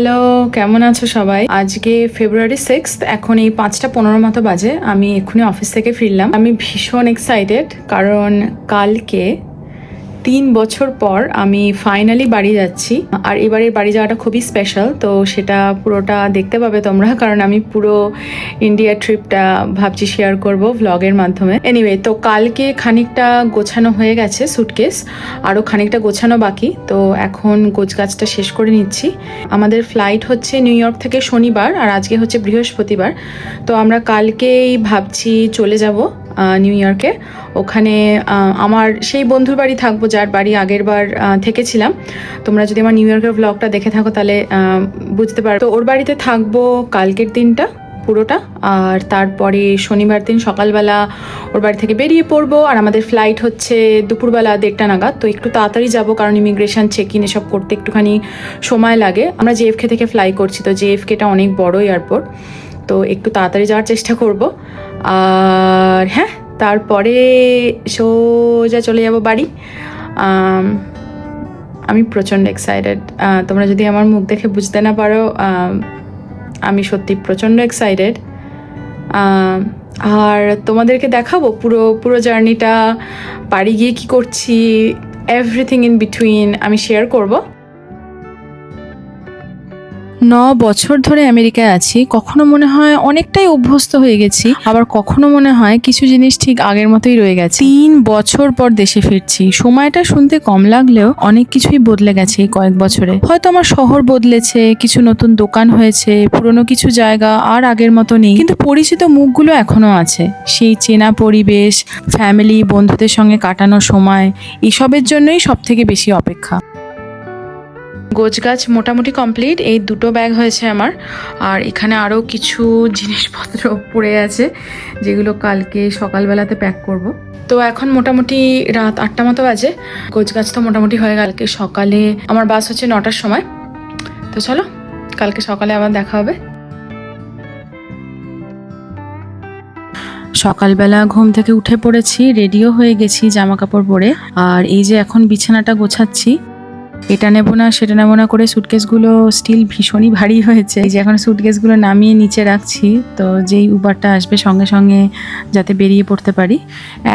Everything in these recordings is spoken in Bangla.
হ্যালো কেমন আছো সবাই? আজকে ফেব্রুয়ারি সিক্স এখন এই পাঁচটা পনেরো মতো বাজে। আমি এক্ষুনি অফিস থেকে ফিরলাম। আমি ভীষণ এক্সাইটেড কারণ কালকে তিন বছর পর আমি ফাইনালি বাড়ি যাচ্ছি। আর এবারে বাড়ি যাওয়াটা খুবই স্পেশাল তো সেটা পুরোটা দেখতে পাবে তোমরা, কারণ আমি পুরো ইন্ডিয়া ট্রিপটা ভাবছি শেয়ার করব ভ্লগের মাধ্যমে। এনিওয়ে তো কালকে খানিকটা গোছানো হয়ে গেছে সুটকেস আরও খানিকটা গোছানো বাকি, তো এখন গোছগাছটা শেষ করে নিচ্ছি। আমাদের ফ্লাইট হচ্ছে নিউ ইয়র্ক থেকে শনিবার, আর আজকে হচ্ছে বৃহস্পতিবার। তো আমরা কালকেই ভাবছি চলে যাব। নিউ ইয়র্কে ওখানে আমার সেই বন্ধুর বাড়ি থাকব, যার বাড়ি আগের বার থেকেছিলাম। তোমরা যদি আমার নিউ ইয়র্কের ব্লগটা দেখে থাকো, তাহলে বুঝতে পারো। তো ওর বাড়িতে থাকব কালকের দিনটা, পুরোটা। আর তারপরে শনিবার দিন সকালবেলা ওর বাড়ি থেকে বেরিয়ে পড়ব। আর আমাদের ফ্লাইট হচ্ছে দুপুরবেলা দেড়টা নাগাদ। তো একটু তাড়াতাড়ি যাব, কারণ ইমিগ্রেশন চেক ইন এসব করতে একটুখানি সময় লাগে। আমরা জেএফকে থেকে ফ্লাই করছি, তো জেএফকেটা অনেক বড় এয়ারপোর্ট তো একটু তাড়াতাড়ি যাওয়ার চেষ্টা করব। আর হ্যাঁ তারপরে সোজা চলে যাব বাড়ি। আমি প্রচণ্ড এক্সাইটেড তোমরা যদি আমার মুখ দেখে বুঝতে না পারো, আমি সত্যি প্রচণ্ড এক্সাইটেড আর তোমাদেরকে দেখাবো পুরো পুরো জার্নিটা বাড়ি গিয়ে কী করছি এভরিথিং ইন বিটুইন আমি শেয়ার করব। ন বছর ধরে আমেরিকায় আছি, কখনো মনে হয় অনেকটাই অভ্যস্ত হয়ে গেছি, আবার কখনো মনে হয় কিছু জিনিস ঠিক আগের মতোই রয়ে গেছে। তিন বছর পর দেশে ফিরছি, সময়টা শুনতে কম লাগলেও অনেক কিছুই বদলে গেছে এই কয়েক বছরে। হয়তো আমার শহর বদলেছে, কিছু নতুন দোকান হয়েছে, পুরনো কিছু জায়গা আর আগের মতো নেই, কিন্তু পরিচিত মুখগুলো এখনও আছে। সেই চেনা পরিবেশ ফ্যামিলি বন্ধুদের সঙ্গে কাটানো সময়, এসবের জন্যই সব থেকে বেশি অপেক্ষা। গোছগাছ মোটামুটি কমপ্লিট, এই দুটো ব্যাগ হয়েছে আমার। আর এখানে আরও কিছু জিনিসপত্র পড়ে আছে, যেগুলো কালকে সকালবেলাতে প্যাক করব। তো এখন মোটামুটি রাত আটটা মতো বাজে। গোছগাছ তো মোটামুটি হয়ে কালকে সকালে আমার বাস হচ্ছে নটার সময়। তো চলো, কালকে সকালে আবার দেখা হবে। সকালবেলা ঘুম থেকে উঠে পড়েছি রেডিও হয়ে গেছি জামা কাপড় পরে। আর এই যে এখন বিছানাটা গোছাচ্ছি এটা নেব না, সেটা নেব না করে সুটকেসগুলো স্টিল ভীষণই ভারী হয়েছে। এই যে এখন সুটকেসগুলো নামিয়ে নিচে রাখছি, তো যেই উবারটা আসবে সঙ্গে সঙ্গে যাতে বেরিয়ে পড়তে পারি।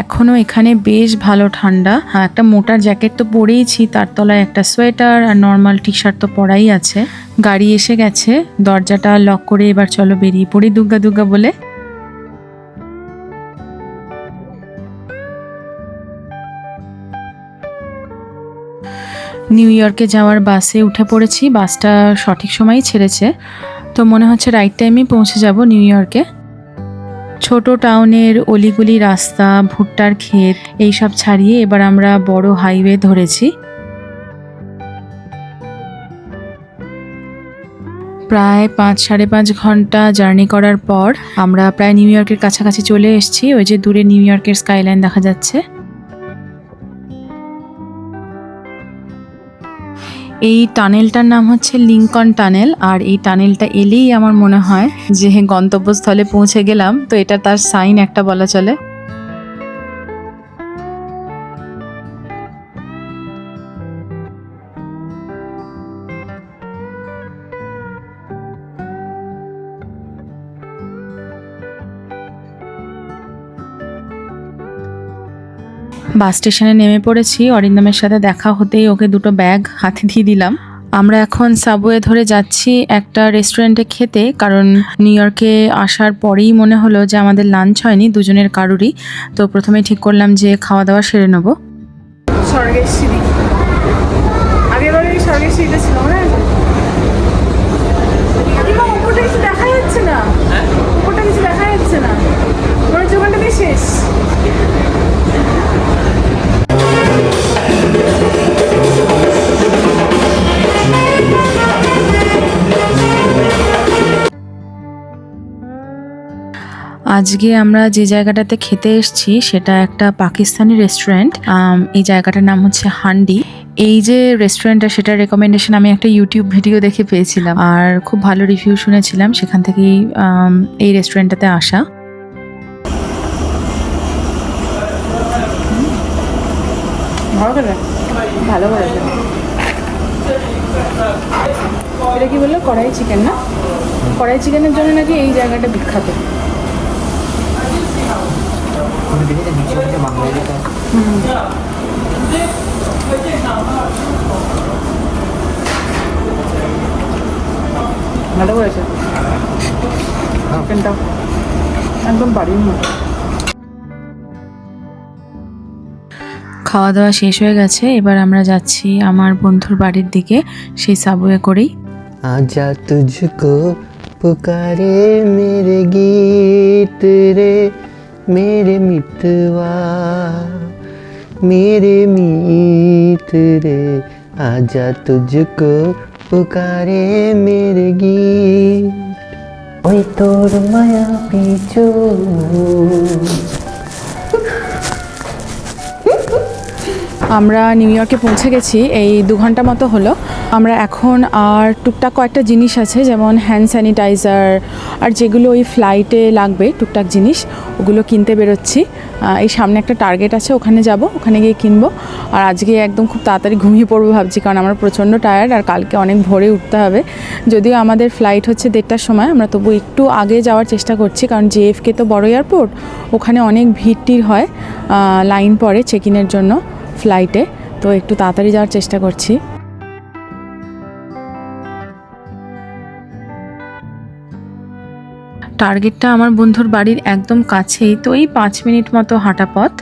এখনও এখানে বেশ ভালো ঠান্ডা একটা মোটার জ্যাকেট তো পরেইছি, তার তলায় একটা সোয়েটার আর নর্মাল টি শার্ট তো পরাই আছে। গাড়ি এসে গেছে, দরজাটা লক করে এবার চলো বেরিয়ে পড়ি দুগ্গা দুগ্গা বলে। নিউ ইয়র্কে যাওয়ার বাসে উঠে পড়েছি। বাসটা সঠিক সময়ই ছেড়েছে। তো মনে হচ্ছে রাইট টাইমেই পৌঁছে যাব নিউ ইয়র্কে ছোট টাউনের অলিগুলি রাস্তা, ভুট্টার ক্ষেত এইসব ছাড়িয়ে এবার আমরা বড় হাইওয়ে ধরেছি। প্রায় পাঁচ, সাড়ে পাঁচ ঘণ্টা জার্নি করার পর আমরা প্রায় নিউ ইয়র্কের কাছাকাছি চলে এসেছি। ওই যে দূরে নিউ ইয়র্কের স্কাইলাইন দেখা যাচ্ছে। এই টানেলটার নাম হচ্ছে লিঙ্কন টানেল, আর এই টানেলটা এলেই আমার মনে হয় যে গন্তব্যস্থলে পৌঁছে গেলাম। তো এটা তার সাইন একটা বলা চলে। বাস স্টেশনে নেমে পড়েছি। অরিন্দমের সাথে দেখা হতেই ওকে দুটো ব্যাগ হাতে দিয়ে দিলাম। আমরা এখন সাবওয়ে ধরে যাচ্ছি একটা রেস্টুরেন্টে খেতে, কারণ নিউ ইয়র্কে আসার পরেই মনে হলো যে আমাদের লাঞ্চ হয়নি, দুজনের কারুরই। তো প্রথমে ঠিক করলাম যে খাওয়া দাওয়া সেরে নেব। স্বর্গের স্বর্গের ছিল মনে আজকে আমরা যে জায়গাটাতে খেতে এসেছি, সেটা একটা পাকিস্তানি রেস্টুরেন্ট এই জায়গাটার নাম হচ্ছে হান্ডি। এই যে রেস্টুরেন্টটা সেটার রেকমেন্ডেশন আমি একটা ইউটিউব ভিডিও দেখে পেয়েছিলাম। আর খুব ভালো রিভিউ শুনেছিলাম, সেখান থেকেই এই রেস্টুরেন্টটাতে আসা। ভালো কি বলল? কড়াই চিকেন না? কড়াই চিকেনের জন্য নাকি এই জায়গাটা বিখ্যাত? খাওয়া দাওয়া শেষ হয়ে গেছে, এবার আমরা যাচ্ছি আমার বন্ধুর বাড়ির দিকে, সেই সাবওয়ে করেই। আজা তুঝকো পুকারে মেরে গীত রে। मेरे मितवा मेरे मीत रे आजा तुझको पुकारे मेरे गीत ওই তোর মায়া পিছু আমরা নিউ ইয়র্কে পৌঁছে গেছি, এই দু ঘণ্টা মতো হলো। আমরা এখন আর টুকটাক কয়েকটা জিনিস আছে, যেমন হ্যান্ড স্যানিটাইজার আর যেগুলো ওই ফ্লাইটে লাগবে টুকটাক জিনিস, ওগুলো কিনতে বেরোচ্ছি। এই সামনে একটা টার্গেট আছে, ওখানে যাব, ওখানে গিয়ে কিনবো। আর আজকে একদম খুব তাড়াতাড়ি ঘুমিয়ে পড়ব ভাবছি, কারণ আমরা প্রচণ্ড টায়ার্ড আর কালকে অনেক ভোরে উঠতে হবে। যদিও আমাদের ফ্লাইট হচ্ছে দেড়টার সময়, আমরা তবু একটু আগে যাওয়ার চেষ্টা করছি, কারণ জেএফকে তো বড় এয়ারপোর্ট ওখানে অনেক ভিড় হয় লাইন পড়ে চেক ইনের জন্য। ফ্লাইটে তো একটু তাড়াতাড়ি যাওয়ার চেষ্টা করছি। টার্গেটটা আমার বন্ধুর বাড়ির একদম কাছেই, তো এই পাঁচ মিনিট মতো হাঁটা পথ।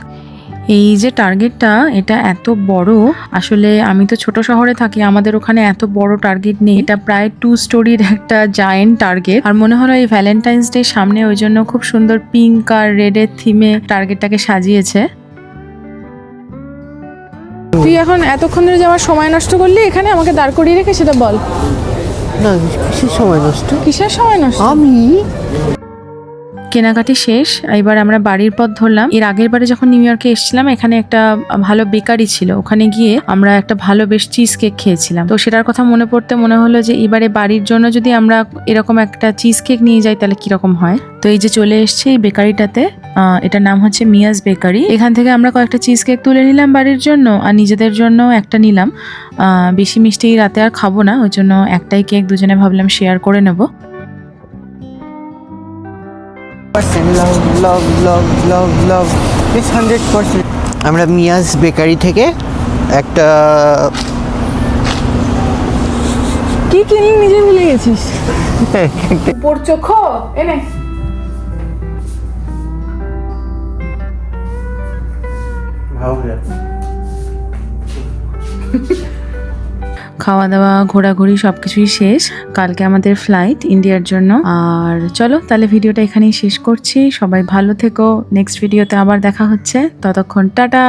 এই যে টার্গেটটা, এটা এত বড়, আসলে আমি তো ছোট শহরে থাকি, আমাদের ওখানে এত বড় টার্গেট নেই। এটা প্রায় টু স্টোরির একটা জায়েন্ট টার্গেট আর মনে হলো এই ভ্যালেন্টাইন্স ডে সামনে ওই জন্য খুব সুন্দর পিঙ্ক আর রেডের থিমে টার্গেটটাকে সাজিয়েছে। তুই এখন এতক্ষণ ধরে যাওয়ার সময় নষ্ট করলি এখানে আমাকে দাঁড় করিয়ে রেখে সেটা বল। না কিসের সময় নষ্ট? কিসের সময় নষ্ট? আমি? কেনাকাটি শেষ, এবার আমরা বাড়ির পথ ধরলাম। এর আগের বারে যখন নিউ ইয়র্কে এসেছিলাম, এখানে একটা ভালো বেকারি ছিল। ওখানে গিয়ে আমরা একটা ভালো বেশ চিজ কেক খেয়েছিলাম। তো সেটার কথা মনে পড়তে মনে হলো যে, এবারে বাড়ির জন্য যদি আমরা এরকম একটা চিজ কেক নিয়ে যাই, তাহলে কীরকম হয়? তো এই যে চলে এসছে এই বেকারিটাতে। এটার নাম হচ্ছে মিয়াজ বেকারি। এখান থেকে আমরা কয়েকটা চিজ কেক তুলে নিলাম বাড়ির জন্য, আর নিজেদের জন্য একটা নিলাম। বেশি মিষ্টি রাতে আর খাব না, ওই জন্য একটাই কেক দুজনে ভাবলাম শেয়ার করে নেব। Love love love love love it's hundred percent আমরা মিয়াজ বেকারি থেকে একটা কি কিনলি নিজে ভুলে গেছিস? উপর চোখ এনে। খাওয়া দাওয়া ঘোরাঘুরি সব কিছুই শেষ। কালকে আমাদের ফ্লাইট ইন্ডিয়ার জন্য। আর চলো, তাহলে ভিডিওটা এখানেই শেষ করছি। সবাই ভালো থেকো। নেক্সট ভিডিওতে আবার দেখা হচ্ছে। ততক্ষণ টাটা!